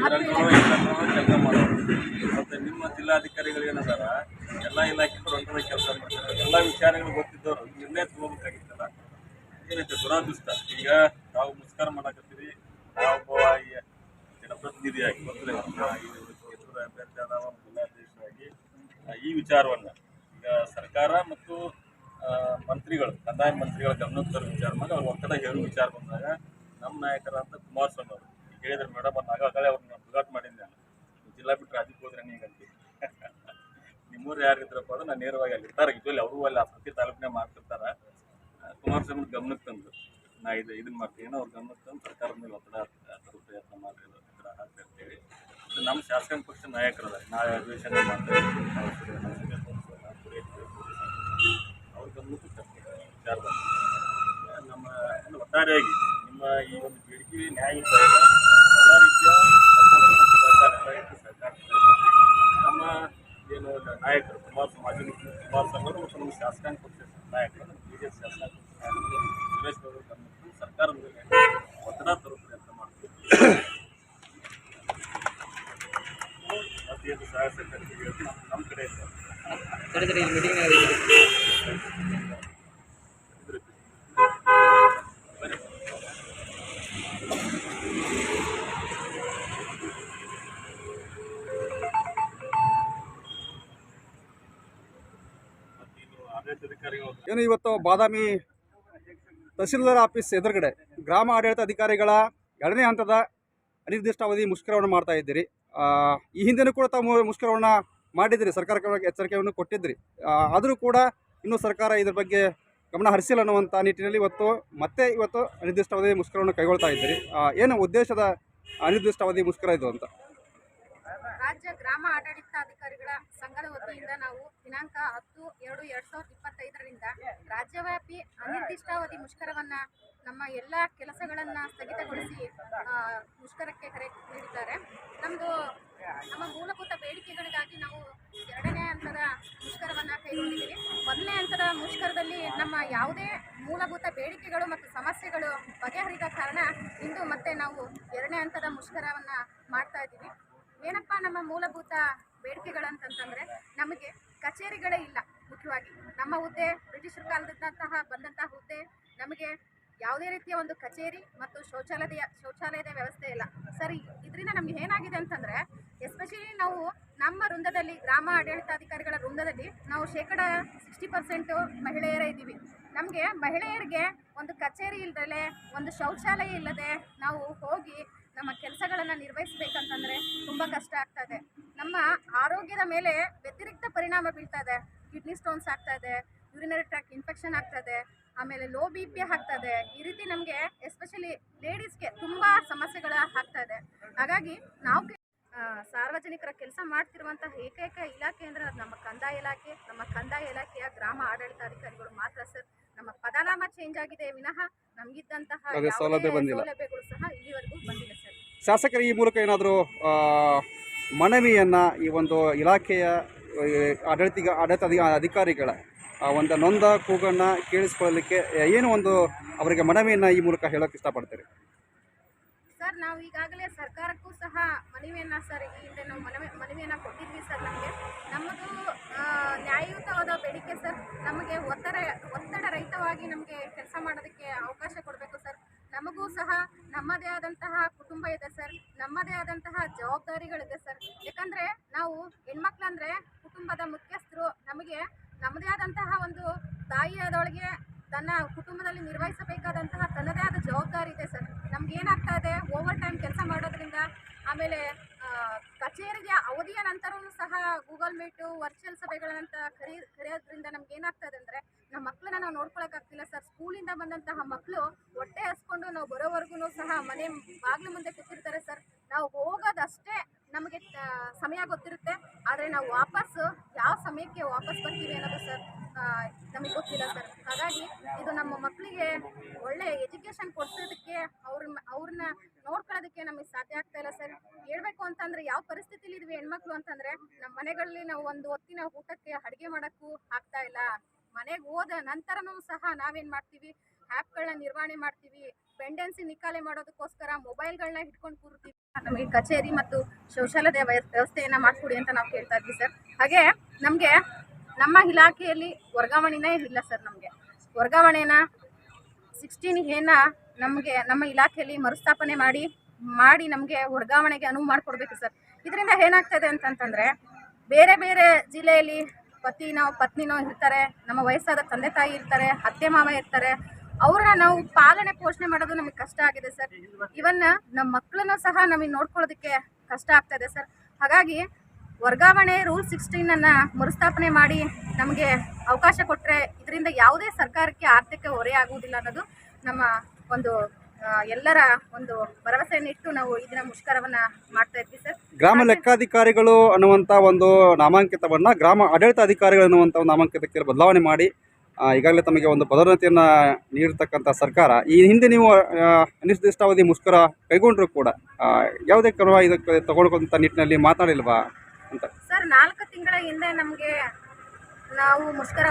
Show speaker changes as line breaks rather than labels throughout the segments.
ಇದ್ರಾಗೂ ಕೆಲಸ ಮಾಡೋರು. ಮತ್ತು ನಿಮ್ಮ ಜಿಲ್ಲಾಧಿಕಾರಿಗಳು ಏನದಾರ ಎಲ್ಲ ಇಲಾಖೆಗಳು ಅಂತ ಕೆಲಸ ಮಾಡ್ತಾರೆ. ಎಲ್ಲ ವಿಚಾರಗಳು ಗೊತ್ತಿದ್ದವರು ನಿರ್ಣಯ ತಗೋಬೇಕಾಗಿತ್ತಲ್ಲ? ಏನೈತೆ ದುರಾದೃಷ್ಟ. ಈಗ ನಾವು ಮುಸ್ಕಾರ ಮಾಡಕತ್ತೀರಿ ನಾವೊಬ್ಬ ಈ ಜನಪ್ರತಿನಿಧಿಯಾಗಿ ಮೊದಲೇ ಕೇಂದ್ರದ ಅಭ್ಯರ್ಥಿ ಆದವ ಜಿಲ್ಲಾಧ್ಯಕ್ಷರಾಗಿ ಆ, ಈ ವಿಚಾರವನ್ನು. ಈಗ ಸರ್ಕಾರ ಮತ್ತು ಮಂತ್ರಿಗಳು ಕಂದಾಯ ಮಂತ್ರಿಗಳ ಗಮನಕ್ಕೆ ವಿಚಾರ ಮಾಡಿ ಅವ್ರ ಒತ್ತಡ ಹೇಳುವ ವಿಚಾರ ಬಂದಾಗ ನಮ್ಮ ನಾಯಕರಾದ ಕುಮಾರಸ್ವಾಮಿ ಅವರು ಹೇಳಿದ್ರು ಮೇಡಮ್ ಆಗಾಗಲೇ ಅವ್ರನ್ನ ಉದ್ಘಾಟ ಮಾಡಿದ್ದೆ ನಾನು ಜಿಲ್ಲಾ ಹೋದ್ರೆ ನೀಗಂತ ನಿಮ್ಮೂರು ಯಾರು ಇದ್ರಪ್ಪ ಅಂದ್ರೆ ನಾನು ನೇರವಾಗಿ ಅಲ್ಲಿ ಇರ್ತಾರೆ. ಇದ್ರಲ್ಲಿ ಅವರು ಅಲ್ಲಿ ಪ್ರತಿ ತಾಲೂಕಿನ ಮಾಡ್ತಿರ್ತಾರ. ಕುಮಾರಸ್ವಾಮಿ ಗಮನಕ್ಕೆ ತಂದು. ನಾ ಇದು ಇದನ್ನ ಮಾಡ್ತೀನಿ. ಏನೋ ಅವ್ರು ಗಮನಕ್ಕೆ ತಂದು ಸರ್ಕಾರದ ಮೇಲೆ ಒತ್ತಡ ತರೋ ಪ್ರಯತ್ನ ಮಾಡಿ ಒತ್ತಡ ಹಾಕ್ತಾ ನಮ್ಮ ಶಾಸಕಾಂಗ ಪಕ್ಷ ನಾಯಕರದ ನಾಳೆ ಅಧಿವೇಶನ ತೋರಿಸೋಲ್ಲ, ಅವ್ರ ಗಮನಕ್ಕೆ ತರ್ತೀವಿ ವಿಚಾರದಲ್ಲಿ ನಮ್ಮ ಒಟ್ಟಾರೆಯಾಗಿ ನಿಮ್ಮ ಈ ಒಂದು ಬೇಡಿಕೆ ನ್ಯಾಯ. ಎಲ್ಲ ರೀತಿಯ support ಮತ್ತು ಸಹಕಾರ ಎಲ್ಲ ಇಟ್ಟು ಸರ್ಕಾರ ನಮ್ಮ ಏನು ನಾಯಕರು ಕುಮಾರಸ್ವಾಮಿ ಮಾಜಿ ಮುಖ್ಯಮಂತ್ರಿ ಕುಮಾರಸ್ವಾಮಿ ಅವರು ಮತ್ತು ನಮ್ಮ ಶಾಸಕಾಂಗ ಪಕ್ಷದ ನಾಯಕರು ನಮ್ಮ ಬಿ ಜೆ ಪಿ ಶಾಸಕಾಂಗ ಪಕ್ಷದ ನಾಯಕರು ಸುರೇಶ್ ಗೌಡ ಗಮನಕ್ಕೂ ಸರ್ಕಾರದ ಮೇಲೆ ಒತ್ತಡ ತರೋ ಪ್ರಯತ್ನ ಮಾಡ್ತೀವಿ ಮತ್ತೇನು ಸಹಾಯ ಸರ್ಕಾರಕ್ಕೆ ಹೇಳ್ತೀವಿ ನಮ್ಮ ನಮ್ಮ
ಏನು ಇವತ್ತು ಬಾದಾಮಿ ತಹಸೀಲ್ದಾರ್ ಆಫೀಸ್ ಎದುರುಗಡೆ ಗ್ರಾಮ ಆಡಳಿತ ಅಧಿಕಾರಿಗಳ ಎರಡನೇ ಹಂತದ ಅನಿರ್ದಿಷ್ಟಾವಧಿ ಮುಷ್ಕರವನ್ನು ಮಾಡ್ತಾ ಇದ್ದೀರಿ. ಈ ಹಿಂದೆನೂ ಕೂಡ ತಾವು ಮುಷ್ಕರವನ್ನು ಸರ್ಕಾರ ಸರ್ಕಾರಕ್ಕೆ ಎಚ್ಚರಿಕೆಯನ್ನು ಕೊಟ್ಟಿದ್ರಿ ಆದರೂ ಕೂಡ ಇನ್ನೂ ಸರ್ಕಾರ ಇದ್ರ ಬಗ್ಗೆ ಗಮನ ಹರಿಸಿಲ್ಲ ಅನ್ನುವಂಥ ನಿಟ್ಟಿನಲ್ಲಿ ಇವತ್ತು ಮತ್ತೆ ಇವತ್ತು ಅನಿರ್ದಿಷ್ಟಾವಧಿ ಮುಷ್ಕರವನ್ನು ಕೈಗೊಳ್ತಾ ಇದ್ದೀರಿ. ಏನು ಉದ್ದೇಶದ ಅನಿರ್ದಿಷ್ಟಾವಧಿ ಮುಷ್ಕರ ಇದು ಅಂತ?
ರಾಜ್ಯ ಗ್ರಾಮ ಆಡಳಿತಾಧಿಕಾರಿಗಳ ಸಂಘದ ವತಿಯಿಂದ ನಾವು ದಿನಾಂಕ ಹತ್ತು ಎರಡು ಎರಡ್ ಸಾವಿರದ ಇಪ್ಪತ್ತೈದರಿಂದ ರಾಜ್ಯವ್ಯಾಪಿ ಅನಿರ್ದಿಷ್ಟಾವಧಿ ಮುಷ್ಕರವನ್ನ ನಮ್ಮ ಎಲ್ಲ ಕೆಲಸಗಳನ್ನ ಸ್ಥಗಿತಗೊಳಿಸಿ ಮುಷ್ಕರಕ್ಕೆ ಕರೆ ನೀಡಿದ್ದಾರೆ. ನಮ್ಮದು ನಮ್ಮ ಮೂಲಭೂತ ಬೇಡಿಕೆಗಳಿಗಾಗಿ ನಾವು ಎರಡನೇ ಹಂತದ ಮುಷ್ಕರವನ್ನ ಕೈಗೊಂಡಿದ್ದೀವಿ. ಮೊದಲನೇ ಹಂತದ ಮುಷ್ಕರದಲ್ಲಿ ನಮ್ಮ ಯಾವುದೇ ಮೂಲಭೂತ ಬೇಡಿಕೆಗಳು ಮತ್ತು ಸಮಸ್ಯೆಗಳು ಬಗೆಹರಿದ ಕಾರಣ ಇಂದು ಮತ್ತೆ ನಾವು ಎರಡನೇ ಹಂತದ ಮುಷ್ಕರವನ್ನ ಮಾಡ್ತಾ ಇದ್ದೀವಿ. ಏನಪ್ಪ ನಮ್ಮ ಮೂಲಭೂತ ಬೇಡಿಕೆಗಳಂತಂತಂದ್ರೆ ನಮಗೆ ಕಚೇರಿಗಳೇ ಇಲ್ಲ ಮುಖ್ಯವಾಗಿ. ನಮ್ಮ ಹುದ್ದೆ ಬ್ರಿಟಿಷರ ಕಾಲದಂತಹ ಬಂದಂತಹ ಹುದ್ದೆ ನಮಗೆ ಯಾವುದೇ ರೀತಿಯ ಒಂದು ಕಚೇರಿ ಮತ್ತು ಶೌಚಾಲಯ ಶೌಚಾಲಯದ ವ್ಯವಸ್ಥೆ ಇಲ್ಲ. ಸರಿ, ಇದರಿಂದ ನಮ್ಗೆ ಏನಾಗಿದೆ ಅಂತಂದ್ರೆ ಎಸ್ಪೆಷಲಿ ನಾವು ನಮ್ಮ ವೃಂದದಲ್ಲಿ ಗ್ರಾಮ ಆಡಳಿತಾಧಿಕಾರಿಗಳ ವೃಂದದಲ್ಲಿ ನಾವು ಶೇಕಡ ಸಿಕ್ಸ್ಟಿ ಪರ್ಸೆಂಟು ಮಹಿಳೆಯರೇ ಇದ್ದೀವಿ. ನಮಗೆ ಮಹಿಳೆಯರಿಗೆ ಒಂದು ಕಚೇರಿ ಇಲ್ಲದಲೆ ಒಂದು ಶೌಚಾಲಯ ಇಲ್ಲದೆ ನಾವು ಹೋಗಿ ನಮ್ಮ ಕೆಲಸಗಳನ್ನು ನಿರ್ವಹಿಸಬೇಕಂತಂದರೆ ತುಂಬ ಕಷ್ಟ ಆಗ್ತಾ ಇದೆ ನಮ್ಮ ಆರೋಗ್ಯದ ಮೇಲೆ ವ್ಯತಿರಿಕ್ತ ಪರಿಣಾಮ ಬೀಳ್ತಾ ಇದೆ ಕಿಡ್ನಿ ಸ್ಟೋನ್ಸ್ ಆಗ್ತಾ ಇದೆ ಯೂರಿನರಿ ಟ್ರ್ಯಾಕ್ ಇನ್ಫೆಕ್ಷನ್ ಆಗ್ತಾ ಇದೆ ಆಮೇಲೆ ಲೋ ಬಿ ಪಿ ಆಗ್ತಾ ಇದೆ ಈ ರೀತಿ ನಮಗೆ ಎಸ್ಪೆಷಲಿ ಲೇಡೀಸ್ಗೆ ತುಂಬ ಸಮಸ್ಯೆಗಳ ಆಗ್ತಾ ಇದೆ ಹಾಗಾಗಿ ನಾವು ಸಾರ್ವಜನಿಕರ ಕೆಲಸ ಮಾಡ್ತಿರುವಂತಹ ಏಕೈಕ ಇಲಾಖೆ ಅಂದರೆ ಅದು ನಮ್ಮ ಕಂದಾಯ ಇಲಾಖೆ. ನಮ್ಮ ಕಂದಾಯ ಇಲಾಖೆಯ ಗ್ರಾಮ ಆಡಳಿತಾಧಿಕಾರಿಗಳು ಮಾತ್ರ ಸರ್. ನಮ್ಮ ಪದನಾಮ ಚೇಂಜ್ ಆಗಿದೆ. ವಿನಃ ನಮಗಿದ್ದಂತಹ. ಸೌಲಭ್ಯಗಳು ಸಹ ಇಲ್ಲಿವರೆಗೂ ಬಂದಿಲ್ಲ ಸರ್.
ಶಾಸಕರ ಈ ಮೂಲಕ ಏನಾದರೂ ಮನವಿಯನ್ನು ಈ ಒಂದು ಇಲಾಖೆಯ ಆಡಳಿತಿಗ, ಆಡಳಿತ ಆಡಳಿತ ಅಧಿ, ಅಧಿಕಾರಿಗಳ ಒಂದು ನೊಂದ, ಕೂಗನ್ನು ಕೇಳಿಸ್ಕೊಳ್ಳಲಿಕ್ಕೆ ಏನು ಒಂದು ಅವರಿಗೆ ಮನವಿಯನ್ನು ಈ ಮೂಲಕ ಹೇಳೋಕ್ಕೆ ಇಷ್ಟಪಡ್ತೀರಿ?
ಸರ್, ನಾವು ಈಗಾಗಲೇ ಸರ್ಕಾರಕ್ಕೂ ಸಹ ಮನವಿಯನ್ನು ಸರ್, ಈ ಹಿಂದೆ ನಾವು ಮನವಿ, ಮನವಿಯನ್ನು ಕೊಟ್ಟಿದ್ವಿ ಸರ್ ನಮಗೆ. ನಮ್ಮದು ನ್ಯಾಯಯುತವಾದ ಬೇಡಿಕೆ ಸರ್. ನಮಗೆ ಒತ್ತಡ ಒತ್ತಡ ರಹಿತವಾಗಿ ನಮಗೆ ಕೆಲಸ ಮಾಡೋದಕ್ಕೆ ಅವಕಾಶ ಕೊಡಬೇಕು ಸರ್. ನಮಗೂ ಸಹ ನಮ್ಮದೇ ಆದಂತಹ ಕುಟುಂಬ ಇದೆ ಸರ್. ನಮ್ಮದೇ ಆದಂತಹ ಜವಾಬ್ದಾರಿಗಳಿದೆ ಸರ್. ಯಾಕಂದ್ರೆ ನಾವು ಹೆಣ್ಮಕ್ಳಂದ್ರೆ ಕುಟುಂಬದ ಮುಖ್ಯಸ್ಥರು. ನಮಗೆ ನಮ್ಮದೇ ಆದಂತಹ ಒಂದು ತಾಯಿಯಾದೊಳಗೆ ತನ್ನ ಕುಟುಂಬದಲ್ಲಿ ನಿರ್ವಹಿಸಬೇಕಾದಂತಹ ತನ್ನದೇ ಆದ ಜವಾಬ್ದಾರಿ ಇದೆ ಸರ್ ನಮ್ಗೆ ಏನಾಗ್ತಾ ಇದೆ ಓವರ್ ಟೈಮ್ ಕೆಲಸ ಮಾಡೋದ್ರಿಂದ ಆಮೇಲೆ ಆ, ಕಚೇರಿಗೆ ಅವಧಿಯ ನಂತರವೂ ಸಹ ಗೂಗಲ್ ಮೀಟು ವರ್ಚುವಲ್ ಸಭೆಗಳಂತ ಕರಿ, ಕರೆಯೋದ್ರಿಂದ ನಮ್ಗೆ ಏನಾಗ್ತದೆ ಅಂದರೆ ನಮ್ಮ ಮಕ್ಕಳನ್ನ ನಾವು ನೋಡ್ಕೊಳಕ್ಕಾಗ್ತಿಲ್ಲ ಸರ್ ಸ್ಕೂಲಿಂದ ಬಂದಂತಹ ಮಕ್ಕಳು ಹೊಟ್ಟೆ ಹಸ್ಕೊಂಡು ನಾವು ಬರೋವರೆಗೂ ಸಹ ಮನೆ ಬಾಗಿಲು ಮುಂದೆ ಕೂತಿರ್ತಾರೆ ಸರ್ ನಾವು ಹೋಗೋದಷ್ಟೇ ನಮಗೆ ಸಮಯ ಗೊತ್ತಿರುತ್ತೆ. ಆದರೆ ನಾವು ವಾಪಸ್ ಯಾವ ಸಮಯಕ್ಕೆ ವಾಪಸ್ ಬರ್ತೀವಿ ಅನ್ನೋದು ಸರ್ ನಮಗೆ ಗೊತ್ತಿಲ್ಲ ಸರ್. ಹಾಗಾಗಿ ಇದು ನಮ್ಮ ಮಕ್ಕಳಿಗೆ ಒಳ್ಳೆ ಎಜುಕೇಷನ್ ಕೊಡ್ಸೋದಕ್ಕೆ ಅವ್ರ ಅವ್ರನ್ನ ನೋಡ್ಕೊಳ್ಳೋದಕ್ಕೆ ನಮಗೆ ಸಾಧ್ಯ ಆಗ್ತಾ ಇಲ್ಲ ಸರ್. ಹೇಳ್ಬೇಕು ಅಂತಂದ್ರೆ ಯಾವ ಪರಿಸ್ಥಿತಿಲಿ ಇದ್ವಿ ಹೆಣ್ಮಕ್ಳು ಅಂತಂದ್ರೆ ನಮ್ಮ ಮನೆಗಳಲ್ಲಿ ನಾವು ಒಂದು ಹೊತ್ತಿನ ಊಟಕ್ಕೆ ಅಡುಗೆ ಮಾಡೋಕ್ಕೂ ಆಗ್ತಾ ಇಲ್ಲ. ಮನೆಗೆ ಹೋದ ನಂತರನೂ ಸಹ ನಾವೇನು ಮಾಡ್ತೀವಿ? ಆ್ಯಪ್ಗಳನ್ನ ನಿರ್ವಹಣೆ ಮಾಡ್ತೀವಿ. ಪೆಂಡೆನ್ಸಿ ನಿಕಾಲೆ ಮಾಡೋದಕ್ಕೋಸ್ಕರ ಮೊಬೈಲ್ಗಳನ್ನ ಹಿಡ್ಕೊಂಡು ಕೂರ್ತೀವಿ. ನಮಗೆ ಕಚೇರಿ ಮತ್ತು ಶೌಚಾಲಯ ವ್ಯವಸ್ಥೆಯನ್ನು ವ್ಯವಸ್ಥೆಯನ್ನ ಮಾಡಿಕೊಡಿ ಅಂತ ನಾವು ಕೇಳ್ತಾ ಇದ್ವಿ ಸರ್. ಹಾಗೆ ನಮಗೆ ನಮ್ಮ ಇಲಾಖೆಯಲ್ಲಿ ವರ್ಗಾವಣೆನೇ ಇಲ್ಲ ಸರ್ ನಮಗೆ. ವರ್ಗಾವಣೆನ ಸಿಕ್ಸ್ಟೀನ್ ಏನ ನಮಗೆ, ನಮ್ಮ ಇಲಾಖೆಯಲ್ಲಿ ಮರುಸ್ಥಾಪನೆ ಮಾಡಿ ಮಾಡಿ ನಮಗೆ ವರ್ಗಾವಣೆಗೆ ಅನುವು ಮಾಡಿಕೊಡ್ಬೇಕು ಸರ್. ಇದರಿಂದ ಏನಾಗ್ತದೆ ಅಂತಂತಂದರೆ, ಬೇರೆ ಬೇರೆ ಜಿಲ್ಲೆಯಲ್ಲಿ ಪತಿನೋ, ಪತ್ನಿನೋ ಇರ್ತಾರೆ, ನಮ್ಮ ವಯಸ್ಸಾದ ತಂದೆ ತಾಯಿ ಇರ್ತಾರೆ, ಅತ್ತೆ ಮಾವ ಇರ್ತಾರೆ, ಅವ್ರನ್ನ ನಾವು ಪಾಲನೆ ಪೋಷಣೆ ಮಾಡೋದು ನಮಗೆ ಕಷ್ಟ ಆಗಿದೆ ಸರ್. ಇವನ್ನ ನಮ್ಮ ಮಕ್ಕಳನ್ನು ಸಹ ನಮಗೆ ನೋಡ್ಕೊಳ್ಳೋದಕ್ಕೆ ಕಷ್ಟ ಆಗ್ತದೆ ಸರ್. ಹಾಗಾಗಿ ವರ್ಗಾವಣೆ ರೂಲ್ ಸಿಕ್ಸ್ಟೀನನ್ನು ಮರುಸ್ಥಾಪನೆ ಮಾಡಿ ನಮಗೆ ಅವಕಾಶ ಕೊಟ್ಟರೆ ಇದರಿಂದ ಯಾವುದೇ ಸರ್ಕಾರಕ್ಕೆ ಆರ್ಥಿಕ ಹೊರೆ ಆಗುವುದಿಲ್ಲ ಅನ್ನೋದು ನಮ್ಮ ಒಂದು ಎಲ್ಲರ ಒಂದು ಭರವಸೆಯನ್ನಿಟ್ಟು ನಾವು ಇದನ್ನ ಮುಷ್ಕರವನ್ನ ಮಾಡ್ತಾ ಇದ್ವಿ ಸರ್.
ಗ್ರಾಮ ಲೆಕ್ಕಾಧಿಕಾರಿಗಳು ಅನ್ನುವಂಥ ಒಂದು ನಾಮಾಂಕಿತವನ್ನ ಗ್ರಾಮ ಆಡಳಿತ ಅಧಿಕಾರಿಗಳು ಅನ್ನುವಂಥ ಒಂದು ನಾಮಾಂಕಿತಕ್ಕೆ ಬದಲಾವಣೆ ಮಾಡಿ ಈಗಾಗಲೇ ತಮಗೆ ಒಂದು ಪದೋನ್ನತಿಯನ್ನು ನೀಡಿರ್ತಕ್ಕಂಥ ಸರ್ಕಾರ ಈ ಹಿಂದೆ ನೀವು ಅನಿರ್ದಿಷ್ಟಾವಧಿ ಮುಷ್ಕರ ಕೈಗೊಂಡರೂ ಕೂಡ ಯಾವುದೇ ಕ್ರಮ ಇದಕ್ಕೆ ತಗೊಳ್ಕೊಂಥ ನಿಟ್ಟಿನಲ್ಲಿ ಮಾತಾಡಿಲ್ವಾ?
ಸರ್, ನಾಲ್ಕು ತಿಂಗಳ ಹಿಂದೆ ನಮಗೆ ನಾವು ಮುಷ್ಕರ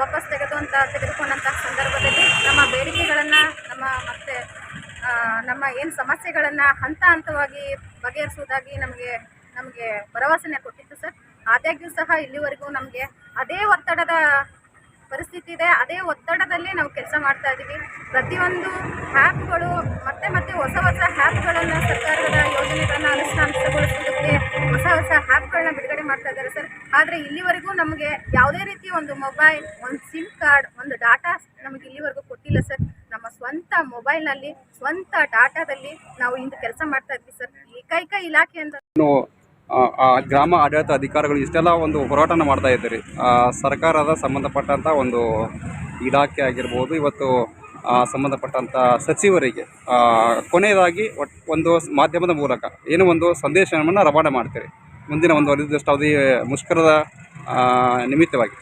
ವಾಪಸ್ ತೆಗೆದು ಅಂತ ತೆಗೆದುಕೊಂಡಂಥ ಸಂದರ್ಭದಲ್ಲಿ ನಮ್ಮ ಬೇಡಿಕೆಗಳನ್ನು, ನಮ್ಮ ಮತ್ತೆ ನಮ್ಮ ಏನು ಸಮಸ್ಯೆಗಳನ್ನು ಹಂತ ಹಂತವಾಗಿ ಬಗೆಹರಿಸುವುದಾಗಿ ನಮಗೆ ನಮಗೆ ಭರವಸೆನೇ ಕೊಟ್ಟಿತ್ತು ಸರ್. ಆದಾಗ್ಯೂ ಸಹ ಇಲ್ಲಿವರೆಗೂ ನಮಗೆ ಅದೇ ಒತ್ತಡದ ಪರಿಸ್ಥಿತಿ ಇದೆ. ಅದೇ ಒತ್ತಡದಲ್ಲಿ ನಾವು ಕೆಲಸ ಮಾಡ್ತಾ ಇದ್ದೀವಿ. ಪ್ರತಿಯೊಂದು ಆ್ಯಪ್ಗಳು ಹೊಸ ಹೊಸ ಆ್ಯಪ್ಗಳನ್ನು ಸರ್ಕಾರದ ಯೋಜನೆಗಳನ್ನು ಅನುಷ್ಠಾನಗೊಳಿಸೋದಕ್ಕೆ ಹೊಸ ಹೊಸ ಆ್ಯಪ್ಗಳನ್ನ ಬಿಡುಗಡೆ ಮಾಡ್ತಾ ಇದ್ದಾರೆ ಸರ್. ಆದರೆ ಇಲ್ಲಿವರೆಗೂ ನಮಗೆ ಯಾವುದೇ ರೀತಿ ಒಂದು ಮೊಬೈಲ್, ಒಂದು ಸಿಮ್ ಕಾರ್ಡ್, ಒಂದು ಡಾಟಾ ನಮಗೆ ಇಲ್ಲಿವರೆಗೂ ಕೊಟ್ಟಿಲ್ಲ ಸರ್. ನಮ್ಮ ಸ್ವಂತ ಮೊಬೈಲ್ನಲ್ಲಿ, ಸ್ವಂತ ಡಾಟಾದಲ್ಲಿ ನಾವು ಇಂದು ಕೆಲಸ ಮಾಡ್ತಾ ಇದ್ವಿ ಸರ್. ಏಕೈಕ ಇಲಾಖೆ ಅಂತ
ಗ್ರಾಮ ಆಡಳಿತ ಅಧಿಕಾರಿಗಳು ಇಷ್ಟೆಲ್ಲ ಒಂದು ಹೋರಾಟನ ಮಾಡ್ತಾ ಇದ್ದೀರಿ. ಸರ್ಕಾರದ ಸಂಬಂಧಪಟ್ಟಂಥ ಒಂದು ಇಲಾಖೆ ಆಗಿರ್ಬೋದು, ಇವತ್ತು ಸಂಬಂಧಪಟ್ಟಂಥ ಸಚಿವರಿಗೆ ಕೊನೆಯದಾಗಿ ಒಟ್ ಒಂದು ಮಾಧ್ಯಮದ ಮೂಲಕ ಏನೋ ಒಂದು ಸಂದೇಶವನ್ನು ರವಾನೆ ಮಾಡ್ತೀರಿ. ಮುಂದಿನ ಒಂದು ಅನಿರ್ದಿಷ್ಟಾವಧಿ ಮುಷ್ಕರದ ನಿಮಿತ್ತವಾಗಿ.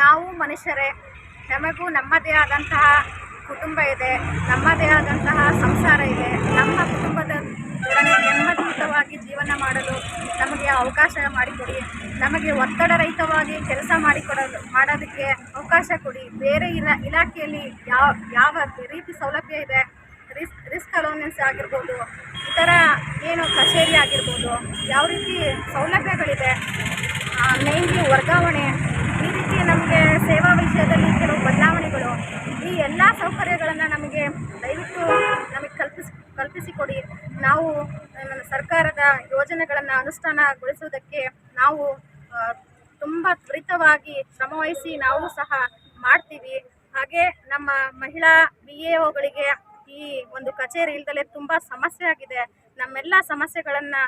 ನಾವು ಮನುಷ್ಯರೇ, ನಮಗೂ ನಮ್ಮದೇ ಆದಂತಹ ಕುಟುಂಬ ಇದೆ, ನಮ್ಮದೇ ಆದಂತಹ ಸಂಸಾರ ಇದೆ, ನಮ್ಮ ಕುಟುಂಬದ ನೆಮ್ಮದಿಯುತವಾಗಿ ಜೀವನ ಮಾಡಲು ನಮಗೆ ಅವಕಾಶ ಮಾಡಿಕೊಡಿ, ನಮಗೆ ಒತ್ತಡ ರಹಿತವಾಗಿ ಕೆಲಸ ಮಾಡಿಕೊಡಲು, ಮಾಡೋದಕ್ಕೆ ಅವಕಾಶ ಕೊಡಿ. ಬೇರೆ ಇಲ, ಇಲಾಖೆಯಲ್ಲಿ ಯಾವ ಯಾವ ರೀತಿ ಸೌಲಭ್ಯ ಇದೆ? ರಿಸ್ಕ್ ರಿಸ್ಕ್ ಅಲೋನೆನ್ಸ್ ಆಗಿರ್ಬೋದು, ಇತರ ಏನು ಕಚೇರಿ ಆಗಿರ್ಬೋದು, ಯಾವ ರೀತಿ ಸೌಲಭ್ಯಗಳಿದೆ? ಮೇನ್ಲಿ ವರ್ಗಾವಣೆ, ಈ ರೀತಿ ನಮಗೆ ಸೇವಾ ವಿಷಯದಲ್ಲಿ ಕೆಲವು ಬದಲಾವಣೆಗಳು, ಈ ಎಲ್ಲ ಸೌಕರ್ಯಗಳನ್ನು ನಮಗೆ ದಯವಿಟ್ಟು ನಮಗೆ ಕಲ್ಪಿಸಿ, ಕಲ್ಪಿಸಿಕೊಡಿ. ನಾವು ಸರ್ಕಾರದ ಯೋಜನೆಗಳನ್ನು ಅನುಷ್ಠಾನಗೊಳಿಸುವುದಕ್ಕೆ ನಾವು ತುಂಬ ತ್ವರಿತವಾಗಿ ಶ್ರಮವಹಿಸಿ ನಾವು ಸಹ ಮಾಡ್ತೀವಿ. ಹಾಗೆ ನಮ್ಮ ಮಹಿಳಾ ಬಿ ಎ ಒಗಳಿಗೆ ಈ ಒಂದು ಕಚೇರಿ ಇಲ್ದಲೆ ತುಂಬ ಸಮಸ್ಯೆ ಆಗಿದೆ. ನಮ್ಮೆಲ್ಲ ಸಮಸ್ಯೆಗಳನ್ನು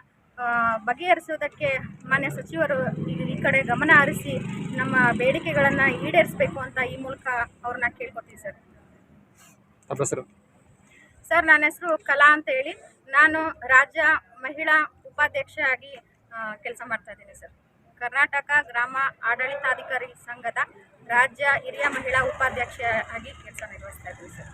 ಬಗೆಹರಿಸುವುದಕ್ಕೆ ಮಾನ್ಯ ಸಚಿವರು ಈ ಈ ಕಡೆ ಗಮನ ಹರಿಸಿ ನಮ್ಮ ಬೇಡಿಕೆಗಳನ್ನು ಈಡೇರಿಸಬೇಕು ಅಂತ ಈ ಮೂಲಕ ಅವ್ರನ್ನ ಕೇಳ್ಕೊತೀವಿ ಸರ್. ಸರ್. ನನ್ನ ಹೆಸರು ಕಲಾ ಅಂತ ಹೇಳಿ. ನಾನು ರಾಜ್ಯ ಮಹಿಳಾ ಉಪಾಧ್ಯಕ್ಷೆಯಾಗಿ ಕೆಲಸ ಮಾಡ್ತಾ ಇದ್ದೀನಿ ಸರ್. ಕರ್ನಾಟಕ ಗ್ರಾಮ ಆಡಳಿತಾಧಿಕಾರಿ ಸಂಘದ ರಾಜ್ಯ ಹಿರಿಯ ಮಹಿಳಾ ಉಪಾಧ್ಯಕ್ಷೆಯಾಗಿ ಕೆಲಸ ನಿರ್ವಹಿಸ್ತಾ ಇದ್ದೀನಿ ಸರ್.